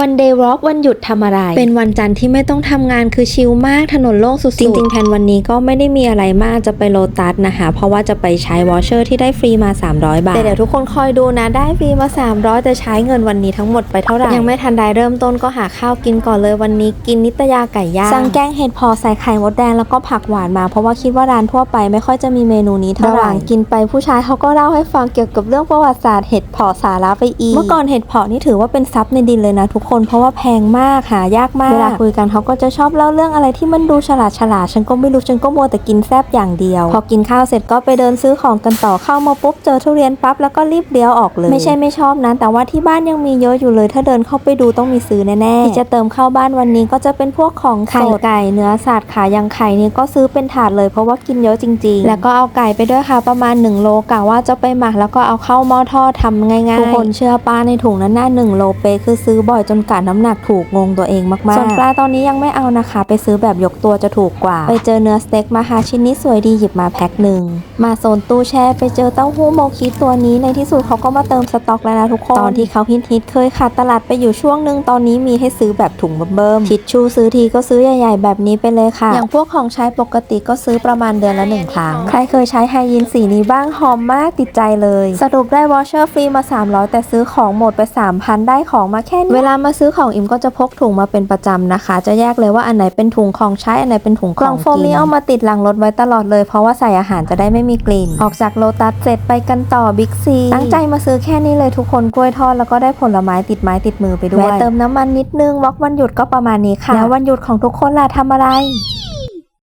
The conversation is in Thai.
วันเดย์วอล์กวันหยุดทำอะไร เป็นวันจันทร์ที่ไม่ต้องทำงานคือชิลมากถนนโล่งสุดๆจริงๆแผนวันนี้ก็ไม่ได้มีอะไรมากจะไปโลตัสนะคะ เพราะว่าจะไปใช้วอชเชอร์ที่ได้ฟรีมา 300 บาท แต่เดี๋ยวทุกคนคอยดูนะ ได้ฟรีมา 300แต่ใช้เงินวันนี้ทั้งหมดไปเท่าไหร่ ยังไม่ทันได้เริ่มต้นก็หาข้าวกินก่อนเลยวันนี้กินนิตยาไก่ย่างสั่งแกงเห็ดพอใส่ไข่มดแดงแล้วก็ผักหวานมา เพราะว่าคิดว่าร้านทั่วไปไม่ค่อยจะมีเมนูนี้เท่าไหร่ระหว่างกินไปผู้ชายเขาก็เล่าให้ฟังเกี่ยวกับเรื่องประวัติศาสตร์เห็ดเพาะสาระไปอีกเมื่อก่อนเห็ดเพาะนี่ถือว่าเป็นทรัพย์ในดินเลยนะทุกคน เพราะว่าแพงมากหายากมากเวลาคุยกันเขาก็จะชอบเล่าเรื่องอะไรที่มันดูฉลาดฉลาดฉันก็ไม่รู้ฉันก็มัวแต่กินแซบอย่างเดียว พอกินข้าวเสร็จก็ไปเดินซื้อของกันต่อเข้ามาปุ๊บเจอทุเรียนปั๊บแล้วก็รีบเลี้ยวออกเลย ไม่ใช่ไม่ชอบนะแต่ว่าที่บ้านยังมีเยอะอยู่เลย ถ้าเดินเข้าไปดูต้องมีซื้อแน่ๆที่จะเติมเข้าบ้านวันนี้ก็จะเป็นพวกของไข่ไก่เนื้อสัตว์ขายังไข่นี่ก็ซื้อเป็นถาดเลยเพราะว่ากินเยอะจริง ๆ แล้วก็เอาไก่ไปด้วยค่ะประมาณ 1 โลกะว่าจะไปหมักแล้วก็เอาเข้าหม้อทอดทำง่ายๆทุกคนเชื่อป้าในถุงนั้นหน้า1โลเปคือซื้อบ่อยจนกะน้ำหนักถูกงงตัวเองมากๆ ส่วนปลาตอนนี้ยังไม่เอานะคะ ไปซื้อแบบยกตัวจะถูกกว่า ไปเจอเนื้อสเต็กมาหาชิ้นนี้สวยดีหยิบมาแพ็คหนึ่ง มาโซนตู้แช่ไปเจอเต้าหู้โมคิตัวนี้ในที่สุดเขาก็มาเติมสต็อกแล้วนะทุกคน ตอนที่เขาฮิตฮิตๆเคยขาดตลาดไปอยู่ช่วงหนึ่งตอนนี้มีให้ซื้อแบบถุงเบิ่มๆทิชชู่ซื้อทีก็ซื้อใหญ่ ๆ แบบนี้ไปเลยค่ะ อย่างพวกของใช้ปกติก็ซื้อประมาณเดือนละหนึ่งครั้ง ใครเคยใช้ไฮยินสีนี้บ้างหอมมากติดใจเลย สรุปได้วอชเชอร์ฟรีมา 300 แต่ซื้อของหมดไป 3,000 ได้ของมาแค่นี้เวลามาซื้อของอิมก็จะพกถุงมาเป็นประจำนะคะ จะแยกเลยว่าอันไหนเป็นถุงของใช้อันไหนเป็นถุงของกินกล่องโฟมนี้เอามาติดหลังรถไว้ตลอดเลยเพราะว่าใส่อาหารจะได้ไม่มีกลิ่น ออกจากโลตัสเสร็จไปกันต่อบิ๊กซีตั้งใจมาซื้อแค่นี้เลยทุกคนกล้วยทอดแล้วก็ได้ผลไม้ติดไม้ติดมือไปด้วยแวะเติมน้ำมันนิดนึงวอกวันหยุดก็ประมาณนี้ค่ะแล้ววันหยุดของทุกคนล่ะทำอะไร